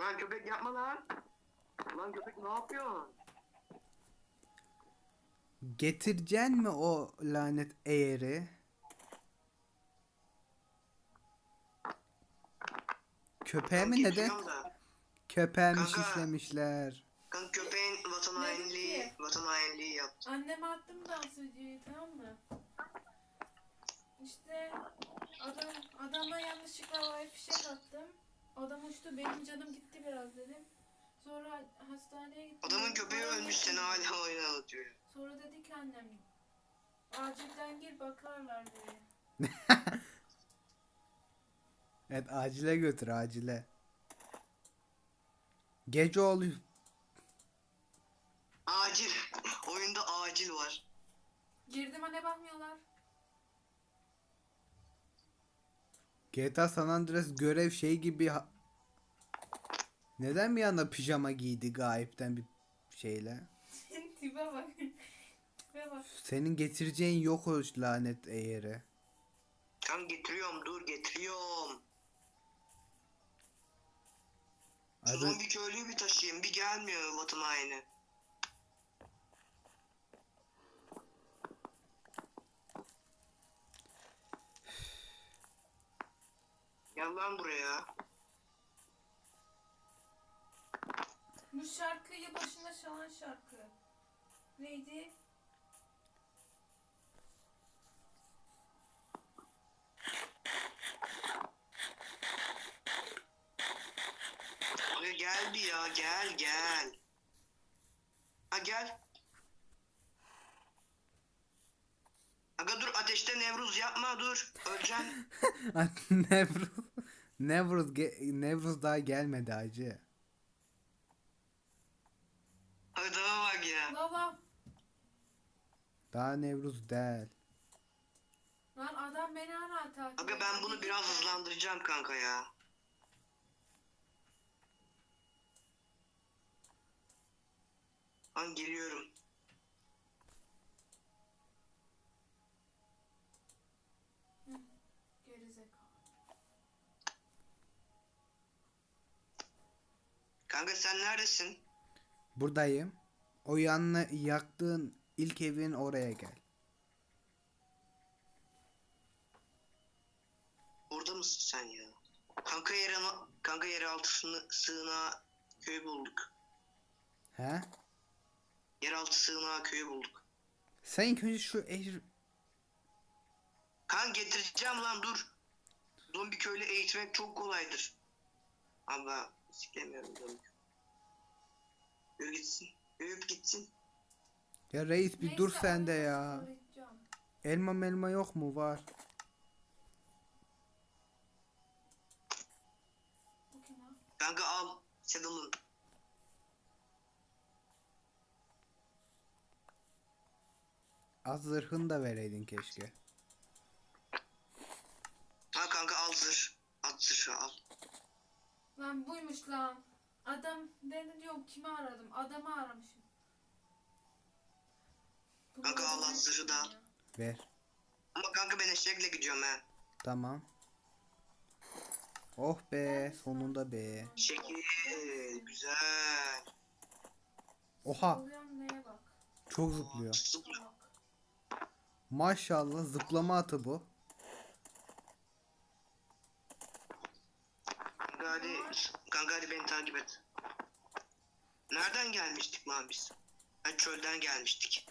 Lan köpek yapma lan. Lan köpek ne yapıyorsun? Getireceksin mi o lanet eğri? Köpeğe mi neden? Köpeğe mi Kanka. şişlemişler? Kanka köpeğin vatan Ne hainliği, vatan hainliği yaptı. Anneme attım dans videoyu tamam mı? İşte adam adama yanlışlıkla havai fişek attım. Adam uçtu benim canım gitti biraz dedim. Sonra hastaneye gittim. Adamın köpeği Para ölmüş seni getirdim. hala oyun anlatıyor. Sonra dedi ki annem acilden gir bakarlar diye. Evet acile götür acile. Gece oluyor. Acil. Oyunda acil var. Girdim anne bakmıyorlar. GTA San Andreas görev şey gibi ha- Neden bir anda pijama giydi gayipten bir şeyle? Tipe bak. Tipe bak. Senin getireceğin yok o lanet eğri. Kanka getiriyorum dur getiriyorum. Adı, zombi köylüyü bir taşıyayım bir gelmiyor vatan haini. Gel lan buraya. Bu şarkıyı başında çalan şarkı. Neydi? Aga gel bir ya gel gel. Ha gel. Aga dur ateşte Nevruz yapma dur. Öleceksin. Nevruz Nevruz, ge- Nevruz daha gelmedi acı. Adama bak ya. Baba. Daha Nevruz değil. Lan adam beni hala takip Aga ben bunu biraz hızlandıracağım kanka ya. Lan geliyorum. Gerizekalı. Kanka sen neredesin? Buradayım. O yanına yaktığın ilk evin oraya gel. Orada mısın sen ya? Kanka yer kanka yeraltı sığına, sığınağı köyü bulduk. He? Yeraltı sığınağı köyü bulduk. Sen ilk önce şu ev... Kan getireceğim lan dur. Zombi köylü eğitmek çok kolaydır. Ama istemiyorum zombi. Yürü gitsin. Yürüyüp gitsin. Ya reis bir Neyse, dur sen de ya. söyleyeceğim. Elma melma yok mu? Var. Kanka al. Saddle'ın. Az zırhını da vereydin keşke. Ha kanka al zırh. At zırhı al. Lan buymuş lan. Adam ben de diyorum kimi aradım? Adamı aramışım. Kanka ben zırhı da. Ver. Ama kanka ben eşekle gidiyorum he. Tamam. Oh be sonunda be. Şekil. Güzel. Oha Oluyan neye bak. çok zıplıyor. Maşallah zıplama atı bu. Kanka hadi. Kanka hadi beni takip et. Nereden gelmiştik lan biz? Ha çölden gelmiştik.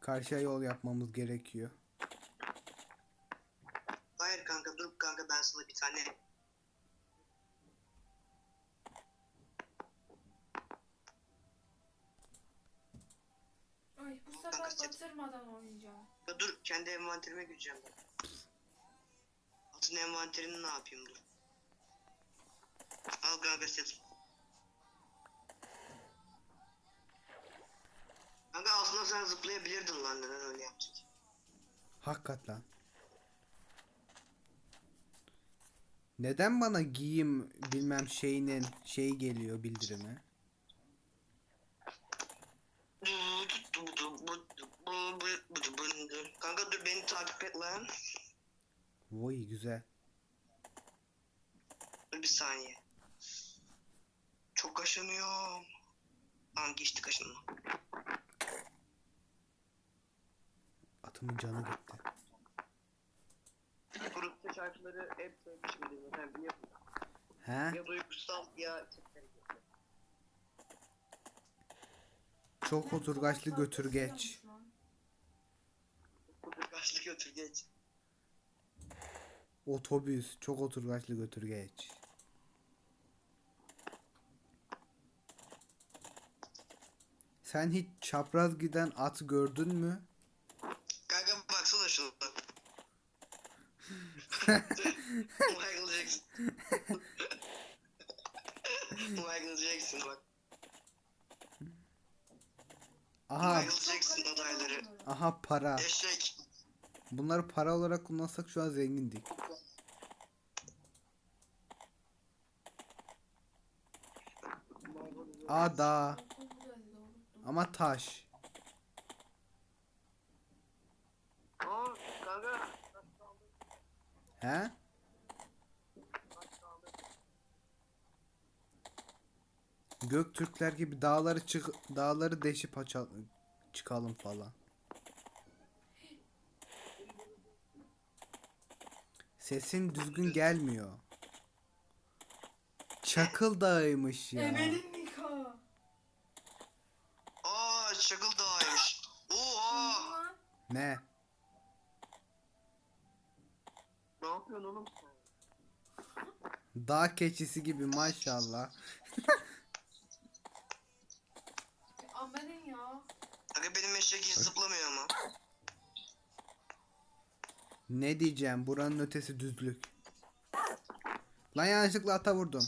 Karşıya yol yapmamız gerekiyor. Hayır kanka dur kanka ben sana bir tane Ay bu sefer batırmadan oynayacağım. Ya dur kendi envanterime gireceğim ben. Atın envanterini ne yapayım dur. Al kanka set. Kanka aslında sen zıplayabilirdin lan neden öyle yaptın ki? Hakikat lan. Neden bana giyim bilmem şeyinin şey geliyor bildirimi? Kanka dur beni takip et lan. Vay güzel. Dur bir saniye. Çok kaşınıyorum. Lan geçti kaşınma. Atımın canı gitti. Grupta şarkıları hep söylemişimdir zaten biliyorsun. He? Ya duygusal ya Çok oturgaçlı götür geç. Kudurgaçlı götür geç. Otobüs çok oturgaçlı götür geç. Sen hiç çapraz giden at gördün mü? Michael Jackson. Michael Jackson bak. Aha, Michael Jackson adayları. aha para. Eşek. Bunları para olarak kullansak şu an zengindik. Ada ama taş. Aa kanka. He? Göktürkler gibi dağları çık dağları deşip açal çıkalım falan. Sesin düzgün gelmiyor. Çakıl Dağı'ymış ya. Emel'in nikahı. Aa Çakıl Dağ'ymış. Oha. Ne? Yapıyorsun oğlum? Dağ keçisi gibi maşallah. Amelin ya. Kanka benim eşek hiç zıplamıyor ama. Ne diyeceğim? Buranın ötesi düzlük. Lan yanlışlıkla ata vurdum.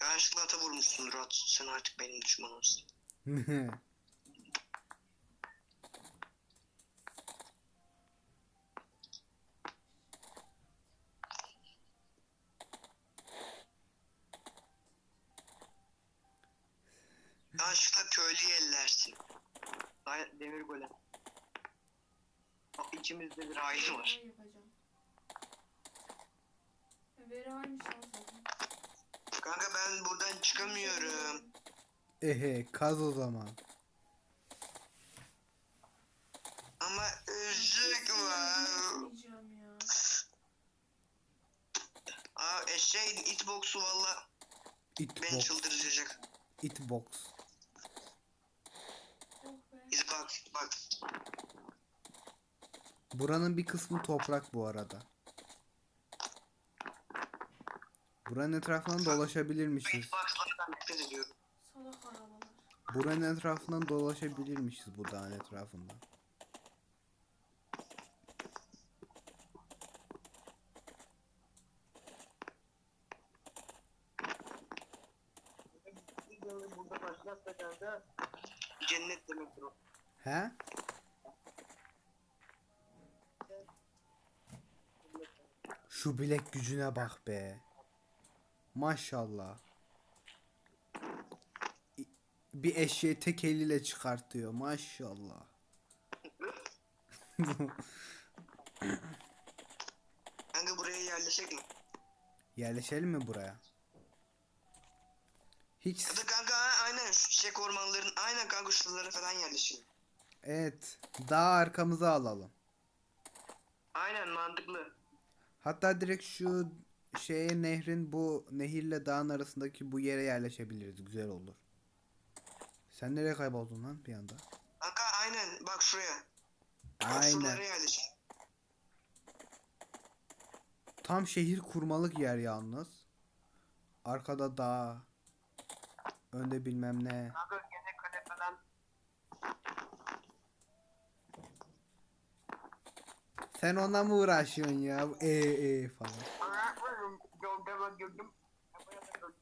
Yanlışlıkla ata vurmuşsun Murat. Sen artık benim düşmanımsın. Yanlışlıkla köylüyü ellersin. Ay, demir golem. Aa, Aile var. Zaten. Kanka ben buradan çıkamıyorum. Ehe kaz o zaman. Ama ışık var. Aa eşeğin itboxu valla beni Itbox. çıldıracak. Itbox. Oh be. Buranın bir kısmı toprak bu arada. Buranın etrafından dolaşabilirmişiz. Buranın etrafından dolaşabilirmişiz bu dağın etrafından. Burada başlarsa kanka cennet demektir o. He? Şu bilek gücüne bak be. Maşallah. Bir eşeği tek eliyle çıkartıyor. Maşallah. Kanka buraya yerleşecek mi? Yerleşelim mi buraya? Hiç Ya da kanka aynen şu çiçek ormanların aynen kanka şuralara falan yerleşelim. evet dağ arkamıza alalım. Aynen mantıklı. Hatta direkt şu şeye nehrin bu nehirle dağın arasındaki bu yere yerleşebiliriz. Güzel olur. Sen nereye kayboldun lan bir anda? Kanka aynen bak şuraya. Aynen. Tam şehir kurmalık yer yalnız. Arkada dağ. Önde bilmem ne. Kanka Sen ona mı uğraşıyorsun ya? E e falan. Öğretmenim gölgeme girdim. Buraya da gördüm.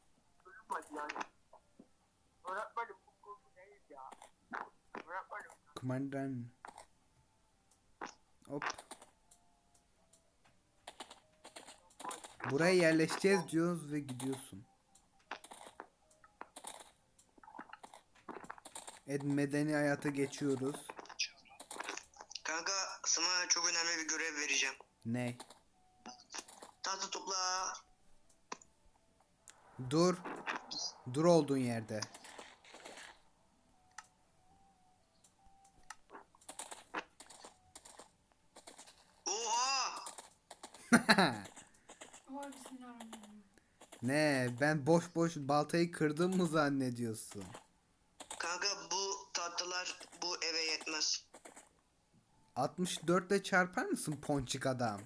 Görünmedi yani. Öğretmenim bu korku değil ya. Öğretmenim. Kumandan. Hop. Buraya yerleşeceğiz diyoruz ve gidiyorsun. Evet medeni hayata geçiyoruz. Kanka sana çok önemli vereceğim. Ne? Tahta topla. Dur. Dur olduğun yerde. Oha! Ne? Ben boş boş baltayı kırdım mı zannediyorsun? 64 ile çarpar mısın ponçik adam?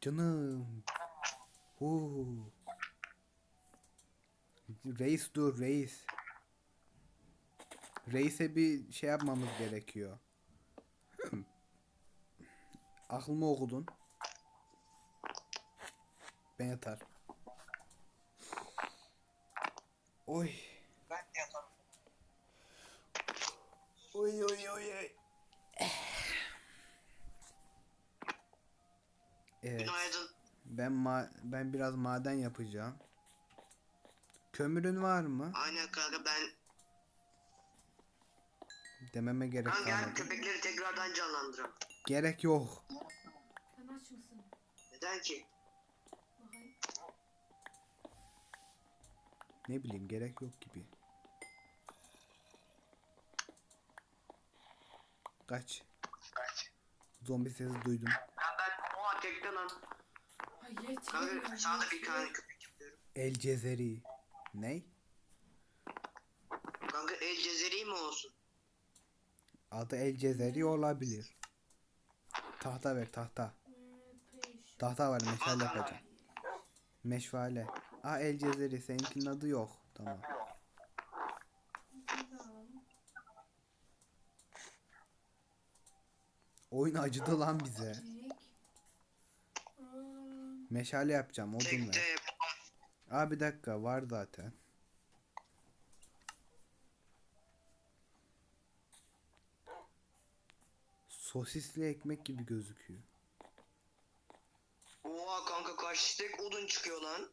Canım. Oo. Reis dur reis. Reis'e bir şey yapmamız gerekiyor. Hmm. Aklımı okudun. Ben yatar. Oy. Ben de yaparım. Oy oy oy oy. Evet. Günaydın. Ben ma ben biraz maden yapacağım. Kömürün var mı? Aynen kanka ben Dememe gerek kanka gel kalmadı. köpekleri tekrardan canlandıralım. Gerek yok. Sen aç mısın? Neden ki? Ne bileyim gerek yok gibi. Kaç. Zombi sesi duydum. Ya ben oha tekte lan. Ay yeter. Kanka sana da bir tane köpek yapıyorum. El Cezeri. Ne? Kanka El Cezeri mi olsun? Adı El Cezeri olabilir. Tahta ver tahta. Tahta var meşale yapacağım. Meşale. Aa El Cezeri seninkinin adı yok. Tamam. Oyun acıdı lan bize. Meşale yapacağım odun ver. Aa bir dakika var zaten. Sosisli ekmek gibi gözüküyor. Oha kanka kaç stek odun çıkıyor lan.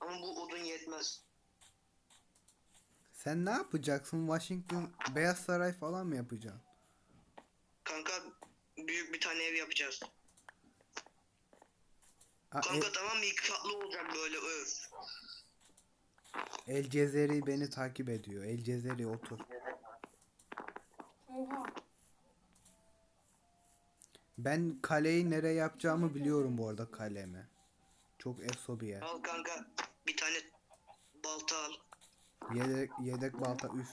Ama bu odun yetmez. Sen ne yapacaksın? Washington Beyaz Saray falan mı yapacaksın? Kanka büyük bir tane ev yapacağız. Aa, Kanka El, tamam mı? İki katlı olacak böyle öf. El Cezeri beni takip ediyor. El Cezeri otur. Oha. Ben kaleyi nereye yapacağımı biliyorum bu arada kalemi. Çok efso bir yer. Al kanka bir tane balta al. Yedek, yedek balta üf.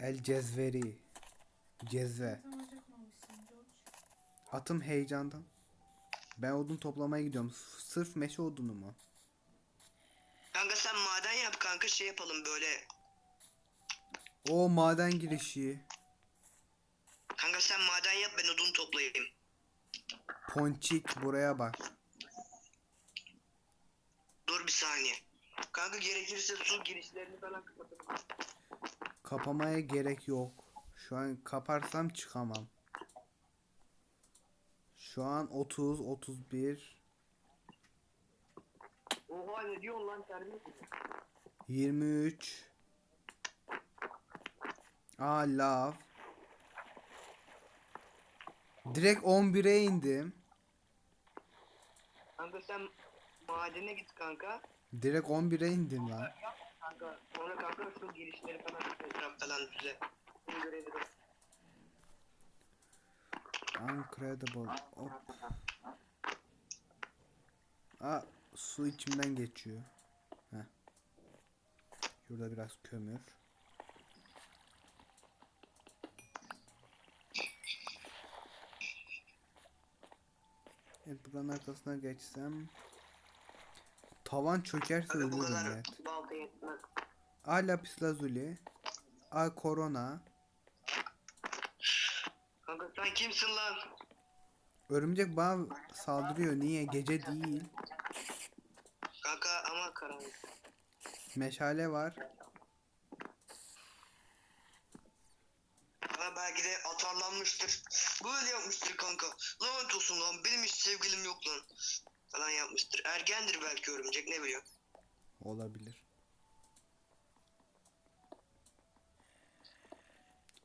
El Cezveri. Cezve. Atım heyecandan. Ben odun toplamaya gidiyorum. Sırf meşe odunu mu? Kanka sen maden yap kanka şey yapalım böyle. O maden girişi. Kanka sen maden yap ben odun toplayayım. Ponçik buraya bak. Dur bir saniye. Kanka gerekirse su girişlerini falan kapatalım. Kapamaya gerek yok. Şu an kaparsam çıkamam. Şu an 30, 31, Oha ne diyorsun lan terbiyesiz. 23. Aa lav. Direkt 11'e indim. Kanka sen madene git kanka. Direkt 11'e indim lan. Kanka sonra kanka şu girişleri falan etraf falan düze. Bunu görebilirim. Incredible. Hop. Aa su içimden geçiyor. Heh. Şurada biraz kömür. Evet buranın arkasına geçsem. Tavan çökerse Kanka bu ölürüm kadar yetmez. A lapis lazuli. A korona. Kanka sen kimsin lan? Örümcek bana saldırıyor. Niye? Gece değil. Kanka ama karanlık. Meşale var. Belki belki de atarlanmıştır. Böyle yapmıştır kanka. Lanet olsun lan benim hiç sevgilim yok lan. Falan yapmıştır. Ergendir belki örümcek ne biliyor. Olabilir.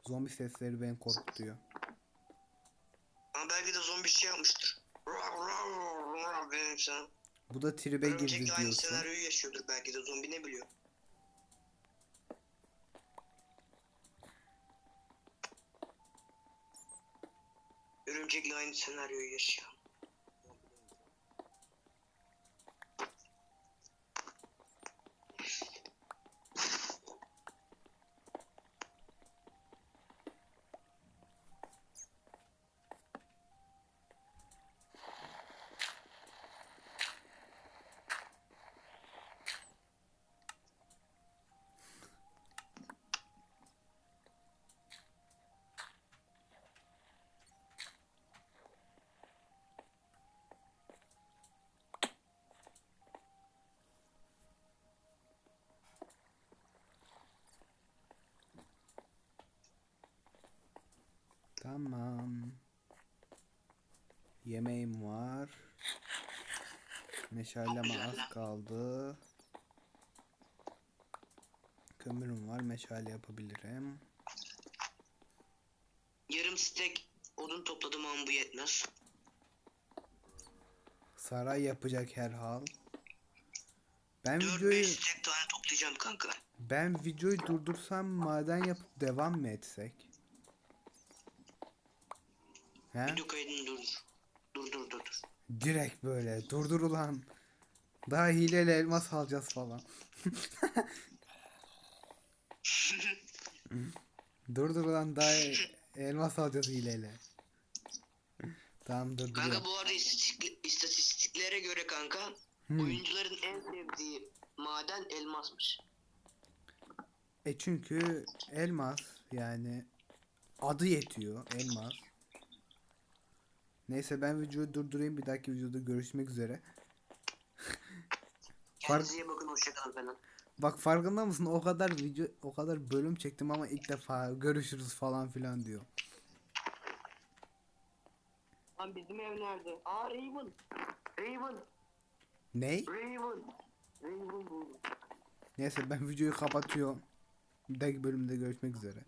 Zombi sesleri beni korkutuyor. Ama belki de zombi şey yapmıştır. Benim sana. Bu da tribe girdi Örümcekle aynı diyorsun. senaryoyu yaşıyordur belki de zombi ne biliyor. Örümcekle aynı senaryoyu yaşıyor. Tamam. Yemeğim var. Meşaleme az kaldı. Kömürüm var. Meşale yapabilirim. Yarım stek odun topladım ama bu yetmez. Saray yapacak herhal. Ben 4-5 videoyu stek tane toplayacağım kanka. ben videoyu durdursam maden yapıp devam mı etsek? He? Video kaydını durdur. Dur dur dur dur. Direkt böyle durdur ulan. Daha hileyle elmas alacağız falan. Durdur ulan daha elmas alacağız hileyle. tamam Kanka durduruyorum. bu arada istatistik, istatistiklere göre kanka Hmm. oyuncuların en sevdiği maden elmasmış. E çünkü elmas yani adı yetiyor elmas. Neyse ben videoyu durdurayım bir dahaki videoda görüşmek üzere. Kendinize iyi bakın hoşçakalın falan. Bak farkında mısın o kadar video o kadar bölüm çektim ama ilk defa görüşürüz falan filan diyor. Lan bizim ev nerede? Aa Raven. Raven. Ney? Raven. Raven buldum. Neyse ben videoyu kapatıyorum. Bir dahaki bölümde görüşmek üzere.